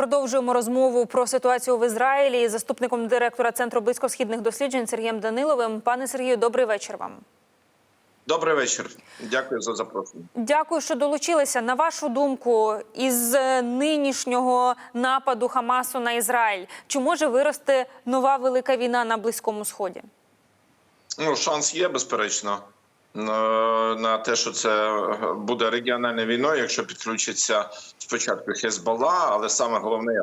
Продовжуємо розмову про ситуацію в Ізраїлі із заступником директора центру близькосхідних досліджень Сергієм Даниловим. Пане Сергію, добрий вечір вам. Добрий вечір. Дякую за запрошення. Дякую, що долучилися. На вашу думку, із нинішнього нападу Хамасу на Ізраїль, чи може вирости нова велика війна на Близькому Сході? Ну, шанс є, безперечно, на те, що це буде регіональною війною, якщо підключиться спочатку Хезбалла, але саме головне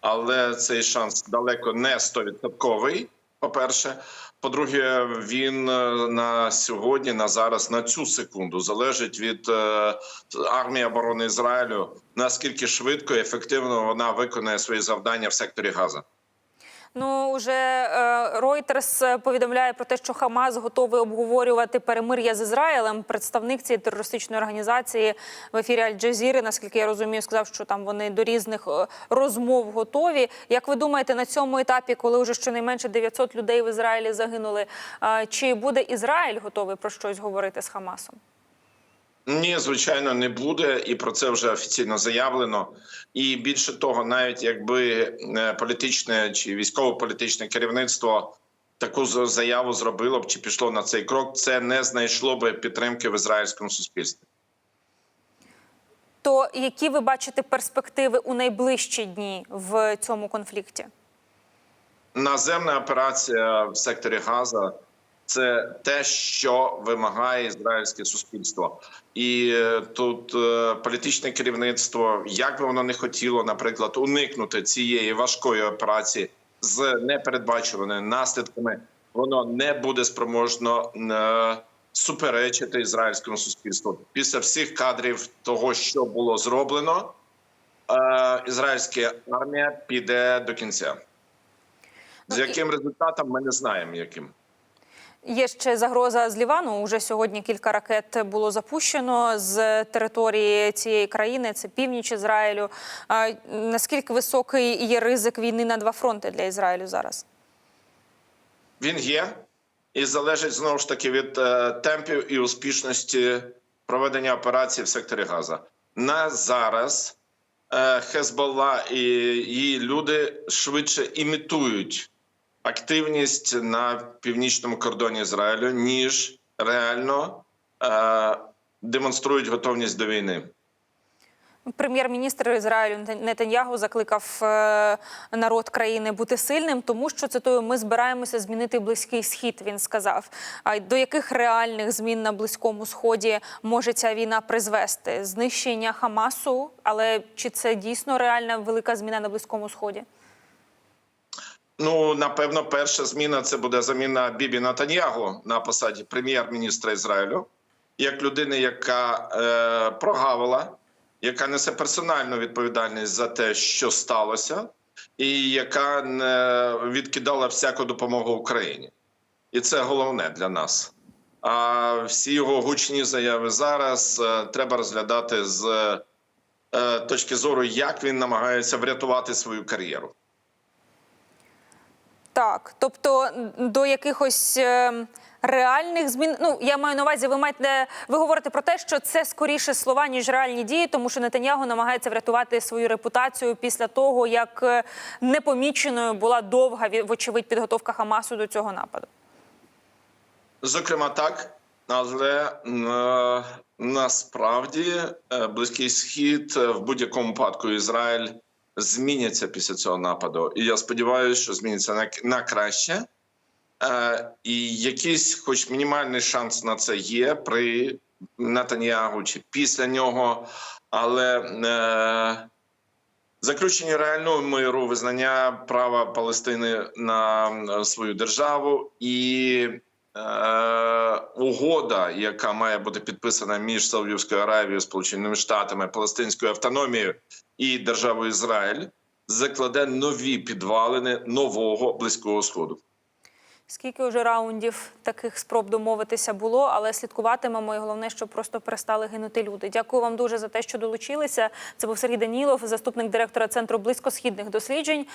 Але цей шанс далеко не 100%, По-перше, по-друге, він е, на сьогодні, на зараз, на цю секунду залежить від е, армії оборони Ізраїлю, наскільки швидко і ефективно вона виконає свої завдання в секторі Газа. Ну уже Reuters повідомляє про те, що Хамас готовий обговорювати перемир'я з Ізраїлем. Представник цієї терористичної організації в ефірі Аль-Джазіри, наскільки я розумію, сказав, що там вони до різних е, розмов готові. Як ви думаєте, на цьому етапі, коли вже щонайменше 900 людей в Ізраїлі загинули, е, чи буде Ізраїль готовий про щось говорити з Хамасом? Ні, звичайно, не буде, і про це вже офіційно заявлено. І більше того, навіть якби е, політичне чи військово-політичне керівництво таку заяву зробило б чи пішло на цей крок, це не знайшло би підтримки в ізраїльському суспільстві. То які ви бачите перспективи у найближчі дні в цьому конфлікті? Наземна операція в секторі Газа це те, що вимагає ізраїльське суспільство, і е, тут е, політичне керівництво, як би воно не хотіло, наприклад, уникнути цієї важкої операції з непередбачуваними наслідками, воно не буде спроможно е, суперечити ізраїльському суспільству після всіх кадрів того, що було зроблено. Ізраїльська армія піде до кінця. З Ну, яким результатом ми не знаємо, яким. Є ще загроза з Лівану. Уже сьогодні кілька ракет було запущено з території цієї країни. Це північ Ізраїлю. Наскільки високий є ризик війни на два фронти для Ізраїлю зараз? Він є і залежить знову ж таки від е, темпів і успішності проведення операції в секторі Газа. На зараз е, Хезболла і її люди швидше імітують активність на північному кордоні Ізраїлю, ніж реально е, демонструють готовність до війни. Прем'єр-міністр Ізраїлю Нетаньягу закликав е, народ країни бути сильним, тому що цитую, ми збираємося змінити близький схід. Він сказав. А до яких реальних змін на близькому сході може ця війна призвести? Знищення Хамасу, але чи це дійсно реальна велика зміна на близькому сході? Ну, напевно, перша зміна це буде заміна Бібі Натаньягу на посаді прем'єр-міністра Ізраїлю, як людини, яка е, прогавила, яка несе персональну відповідальність за те, що сталося, і яка не відкидала всяку допомогу Україні. І це головне для нас. А всі його гучні заяви зараз е, треба розглядати з е, точки зору, як він намагається врятувати свою кар'єру. Так, тобто до якихось е, реальних змін. Ну я маю на увазі, ви маєте ви говорите про те, що це скоріше слова ніж реальні дії, тому що Нетаньягу намагається врятувати свою репутацію після того, як е, непоміченою була довга вочевидь підготовка Хамасу до цього нападу. Зокрема, так, але е, насправді е, близький схід в будь-якому випадку Ізраїль зміняться після цього нападу. І я сподіваюся, що зміниться на, на краще. Е, і якийсь, хоч мінімальний шанс на це є при Натаньягу чи після нього, але е, заключення реального миру, визнання права Палестини на е, свою державу і е, угода, яка має бути підписана між Саудівською Аравією, Сполученими Штатами, Палестинською автономією і держава Ізраїль, закладе нові підвалини нового близького сходу. Скільки вже раундів таких спроб домовитися було, але слідкуватимемо і головне, щоб просто перестали гинути люди. Дякую вам дуже за те, що долучилися. Це був Сергій Данілов, заступник директора центру близькосхідних досліджень.